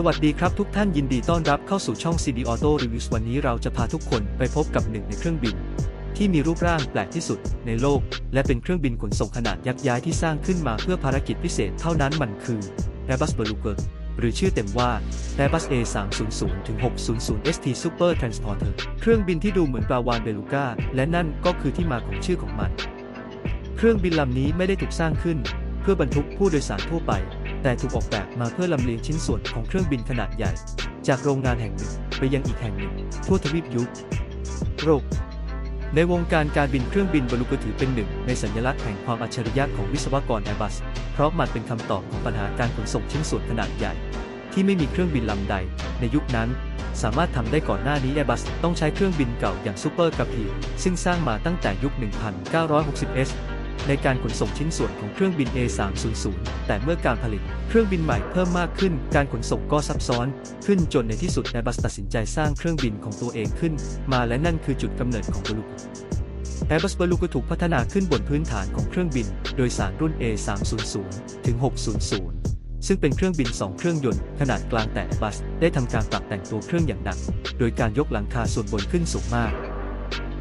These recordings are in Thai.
สวัสดีครับทุกท่านยินดีต้อนรับเข้าสู่ช่อง CD Auto Reviews วันนี้เราจะพาทุกคนไปพบกับหนึ่งในเครื่องบิน ที่มีรูปร่างแปลกที่สุดในโลก และเป็นเครื่องบินขนส่งขนาดยักษ์ย้ายที่สร้างขึ้นมาเพื่อภารกิจพิเศษเท่านั้นมันคือ Airbus Beluga หรือชื่อเต็มว่า Airbus A300-600 ST Super Transporter เครื่องบินที่ดูเหมือนปลาวานเบลูก้าและนั่นก็คือที่มาของชื่อของมัน เครื่องบินลำนี้ไม่ได้ถูกสร้างขึ้น เพื่อบรรทุกผู้โดยสารทั่วไป แต่ถูกออกแบบมาเพื่อลำเลียงชิ้นส่วนของเครื่องบินขนาดใหญ่ จากโรงงานแห่งหนึ่งไปยังอีกแห่งหนึ่ง ทั่วทวีปยุโรปในวงการการบินเครื่องบินบรูกถือเป็นหนึ่ง ในสัญลักษณ์แห่งความอัจฉริยะของวิศวกรแอร์บัส เพราะมันเป็นคำตอบของปัญหาการขนส่งชิ้นส่วนขนาดใหญ่ ที่ไม่มีเครื่องบินลำใด ในยุคนั้น สามารถทำได้ก่อนหน้านี้ Airbus ต้องใช้เครื่องบินเก่าอย่างซูเปอร์กระพีซึ่งสร้างมาตั้งแต่ยุค 1960s ในการขนส่งชิ้นส่วนของเครื่องบิน A300 แต่เมื่อการผลิตเครื่องบินใหม่เพิ่มมากขึ้น การขนส่งก็ซับซ้อน ขึ้นจนในที่สุด Airbus ตัดสินใจสร้างเครื่องบินของตัวเองขึ้น มาและนั่นคือจุดกำเนิดของบลู Airbus b a l u g ถูกพัฒนาขึ้นบนพื้นฐานของเครื่องบิน โดยสารรุ่น A300 ถึง 600 ซึ่งเป็นเครื่องบิน 2 เครื่องยนต์ขนาดกลางแต่ Airbus ได้ทำการปรับแต่งตัวเครื่องอย่างหนัก โดยการยกหลังคาส่วนบนขึ้นสูงมาก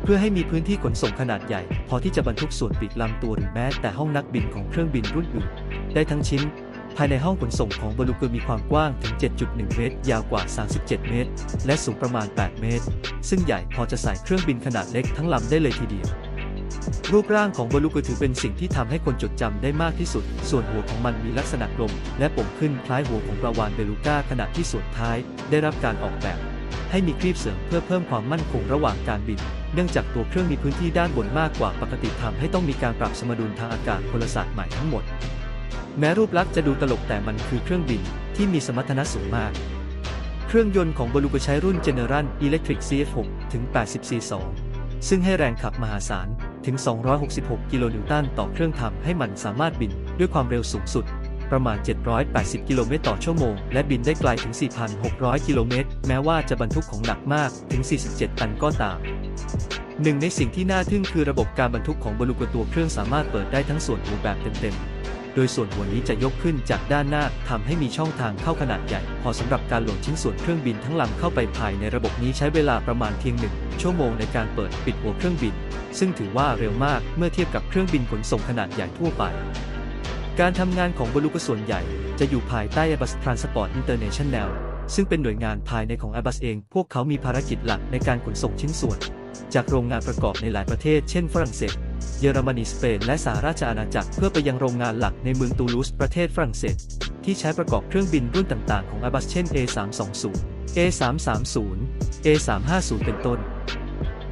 พื่อให้มีพื้นที่ขนส่งขนาดใหญ่ พอที่จะบรรทุกส่วนปีกลำตัวหรือแม้แต่ห้องนักบินของเครื่องบินรุ่นอื่นได้ทั้งชิ้น ภายในห้องขนส่งของบรูเกอร์มีความกว้างถึง 7.1 เมตร ยาวกว่า 37 เมตร และสูงประมาณ 8 เมตร ซึ่งใหญ่พอจะใส่เครื่องบินขนาดเล็กทั้งลำได้เลยทีเดียวรูปร่างของบลูเกอร์ถือเป็นสิ่งที่ทำให้คนจดจำได้มากที่สุด ส่วนหัวของมันมีลักษณะกลม และป่งขึ้นคล้ายหัวของปลาวานเบลูก้าขณะที่ส่วนท้าย ได้รับการออกแบบ ให้มีครีบเสริมเพื่อเพิ่มความมั่นคงระหว่างการบิน เนื่องจากตัวเครื่องมีพื้นที่ด้านบนมากกว่าปกติทำให้ต้องมีการปรับสมดุลทางอากาศพลศาสตร์ใหม่ทั้งหมด แม้รูปลักษณ์จะดูตลกแต่มันคือเครื่องบินที่มีสมรรถนะสูงมาก เครื่องยนต์ของบลูกใช้รุ่น General Electric CF6 ถึง80 C2 ซึ่งให้แรงขับมหาศาลถึง 266 กิโลนิวตันต่อเครื่องทำให้มันสามารถบินด้วยความเร็วสูงสุด ประมาณ 780 กิโลเมตรต่อชั่วโมง และบินได้ไกลถึง 4,600 กิโลเมตร แม้ว่าจะบรรทุกของหนักมากถึง 47 ตันก็ตามหนึ่งในสิ่งที่น่าทึ่งคือระบบการบรรทุกของบรรลุกตัวเครื่องสามารถเปิดได้ทั้งส่วนหัวแบบเต็มๆ โดยส่วนหัวนี้จะยกขึ้นจากด้านหน้าทำให้มีช่องทางเข้าขนาดใหญ่ พอสำหรับการโหลดชิ้นส่วนเครื่องบินทั้งลำเข้าไปภายในระบบนี้ใช้เวลาประมาณเพียงหนึ่งชั่วโมงในการเปิดปิดหัวเครื่องบิน ซึ่งถือว่าเร็วมากเมื่อเทียบกับเครื่องบินขนส่งขนาดใหญ่ทั่วไป การทำงานของบรรลุกส่วนใหญ่จะอยู่ภายใต้ Airbus Transport International ซึ่งเป็นหน่วยงานภายในของ Airbus เอง พวกเขามีภารกิจหลักในการขนส่งชิ้นส่วน จากโรงงานประกอบในหลายประเทศ เช่น ฝรั่งเศส เยอรมนี สเปน และสหราชอาณาจักร เพื่อไปยังโรงงานหลักในเมืองตูลูส ประเทศฝรั่งเศส ที่ใช้ประกอบเครื่องบินรุ่นต่างๆ ของ Airbus เช่น A320 A330 A350 เป็นต้น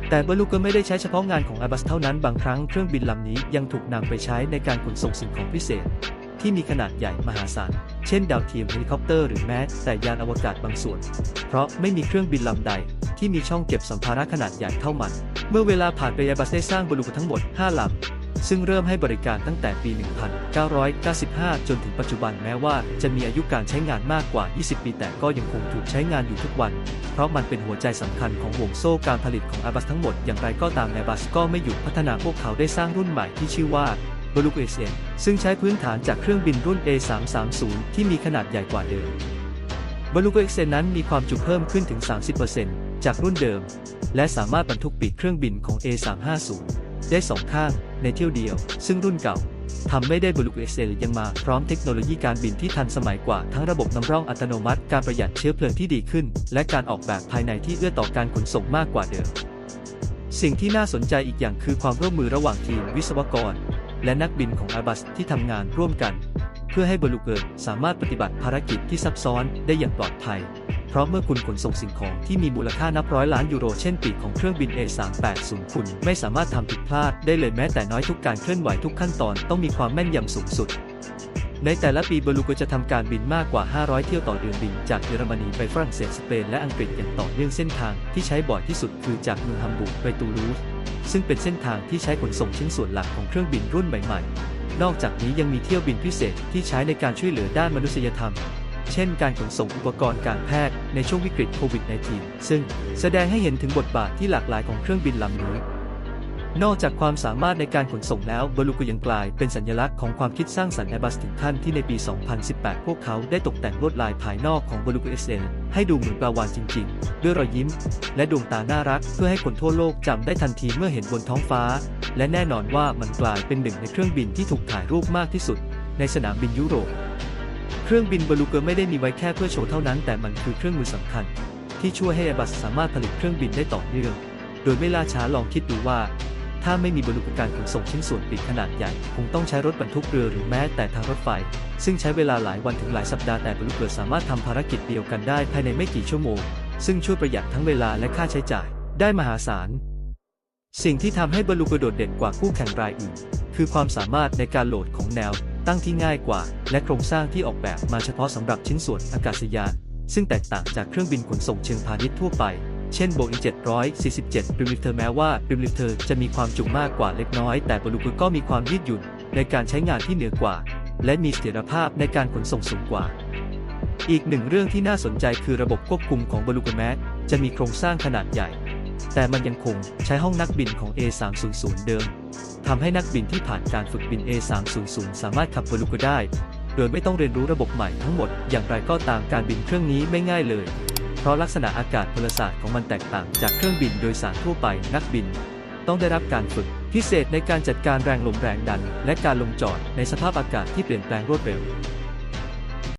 แต่บรูก็ไม่ได้ใช้เฉพาะงานของ Airbus เท่านั้นบางครั้งเครื่องบินลำนี้ยังถูกนำไปใช้ในการขนส่งสิ่งของพิเศษ ที่มีขนาดใหญ่มหาศาล เช่นดาวเทียมเฮลิคอปเตอร์หรือแม้แต่ยานอวกาศบางส่วน เพราะไม่มีเครื่องบินลำใด ที่มีช่องเก็บสัมภาระขนาดใหญ่เท่ามัน เมื่อเวลาผ่านไป Airbus ได้สร้างบรูกทั้งหมด 5 ลำ ซึ่งเริ่มให้บริการตั้งแต่ปี 1995 จนถึงปัจจุบันแม้ว่าจะมีอายุการใช้งานมากกว่า 20 ปี แต่ก็ยังคงถูกใช้งานอยู่ทุกวัน เพราะมันเป็นหัวใจสำคัญของห่วงโซ่การผลิตของ Airbus ทั้งหมด อย่างไรก็ตาม Airbus ก็ไม่หยุดพัฒนาพวกเขาได้สร้างรุ่นใหม่ที่ชื่อว่า b l u e SN ซึ่งใช้พื้นฐานจากเครื่องบินรุ่น A330 ที่มีขนาดใหญ่กว่าเดิม b l u e SN นั้นมีความจุเพิ่มขึ้นถึง 30%จากรุ่นเดิม และสามารถบรรทุกปีกเครื่องบินของ A350 ได้สองข้างในเที่ยวเดียว ซึ่งรุ่นเก่าทำไม่ได้บลูเอเซยังมาพร้อมเทคโนโลยีการบินที่ทันสมัยกว่า ทั้งระบบนำร่องอัตโนมัติ การประหยัดเชื้อเพลิงที่ดีขึ้น และการออกแบบภายในที่เอื้อต่อการขนส่งมากกว่าเดิม สิ่งที่น่าสนใจอีกอย่างคือความร่วมมือระหว่างทีมวิศวกร และนักบินของ Airbus ที่ทำงานร่วมกัน เพื่อให้บลูเกิร์สามารถปฏิบัติภารกิจที่ซับซ้อนได้อย่างปลอดภัย ราะเมื่อคุณขนส่งสิ่งของที่มีมูลค่านับร้อยล้านยูโรเช่นปีกของเครื่องบิน A380 คุณไม่สามารถทำผิดพลาดได้เลยแม้แต่น้อยทุกการเคลื่อนไหวทุกขั้นตอนต้องมีความแม่นยำสูงสุดในแต่ละปีบลูโกจะทำการบินมากกว่า 500 เที่ยวต่อเดือนบิน จากเยอรมนีไปฝรั่งเศสสเปนและอังกฤษอย่างต่อเนื่องเส้นทางที่ใช้บ่อยที่สุดคือจากเมืองฮัมบูร์กไปตูลูสซึ่งเป็นเส้นทางที่ใช้ขนส่งชิ้นส่วนหลักของเครื่องบินรุ่นใหม่ ๆ นอกจากนี้ยังมีเที่ยวบินพิเศษที่ใช้ในการช่วยเหลือด้านมนุษยธรรม เช่นการขนส่งอุปกรณ์การแพทย์ในช่วงวิกฤตโควิด -19 ซึ่งแสดงให้เห็นถึงบทบาทที่หลากหลายของเครื่องบินลำนี้ นอกจากความสามารถในการขนส่งแล้วบรูกยังกลายเป็นสัญลักษณ์ของความคิดสร้างสรรค์ Airbus ถึงขั้นที่ในปี 2018 พวกเขาได้ตกแต่งลวดลายภายนอกของบรูก SN ให้ดูเหมือนปลาวานจริง ๆ ด้วยรอยยิ้ม และดวงตาน่ารักเพื่อให้คนทั่วโลกจำได้ทันทีเมื่อเห็นบนท้องฟ้า และแน่นอนว่ามันกลายเป็นหนึ่งในเครื่องบินที่ถูกถ่ายรูปมากที่สุด ในสนามบินยุโรป เครื่องบินบรูเกอร์ไม่ได้มีไว้แค่เพื่อโชว์เท่านั้น แต่มันคือเครื่องมือสำคัญ ที่ช่วยให้ Airbus สามารถผลิตเครื่องบินได้ต่อเนื่องโดยไม่ล่าช้าลองคิดดูว่า ถ้าไม่มีบริการขนส่งชิ้นส่วนปีกขนาดใหญ่ คงต้องใช้รถบรรทุกเรือหรือแม้แต่ทางรถไฟ ซึ่งใช้เวลาหลายวันถึงหลายสัปดาห์แต่บริเกอร์สามารถทำภารกิจเดียวกันได้ภายในไม่กี่ชั่วโมง ซึ่งช่วยประหยัดทั้งเวลาและค่าใช้จ่าย ได้มหาศาลสิ่งที่ทำให้บรูเกอร์โดดเด่นกว่าคู่แข่งรายอื่น คือความสามารถในการโหลดของแนว ตั้งที่ง่ายกว่า และโครงสร้างที่ออกแบบมาเฉพาะสำหรับชิ้นส่วนอากาศยาน ซึ่งแตกต่างจากเครื่องบินขนส่งเชิงพาณิชย์ทั่วไป เช่น Boeing 747 Dreamlifter แม้ว่า Dreamlifter จะมีความจุมากกว่าเล็กน้อย แต่บรูเกอร์ก็มีความยืดหยุ่นในการใช้งานที่เหนือกว่า และมีเสถียรภาพในการขนส่งสูงกว่า อีกหนึ่งเรื่องที่น่าสนใจคือระบบควบคุมของบรูเกอร์แมจะมีโครงสร้างขนาดใหญ่ แต่มันยังคงใช้ห้องนักบินของ A300 เดิมทำให้นักบินที่ผ่านการฝึกบิน A300 สามารถขับบรูกได้ โดยไม่ต้องเรียนรู้ระบบใหม่ทั้งหมด อย่างไรก็ตามการบินเครื่องนี้ไม่ง่ายเลย เพราะลักษณะอากาศพลศาสตร์ของมันแตกต่างจากเครื่องบินโดยสารทั่วไปนักบิน ต้องได้รับการฝึกพิเศษในการจัดการแรงลมแรงดัน และการลงจอดในสภาพอากาศที่เปลี่ยนแปลงรวดเร็ว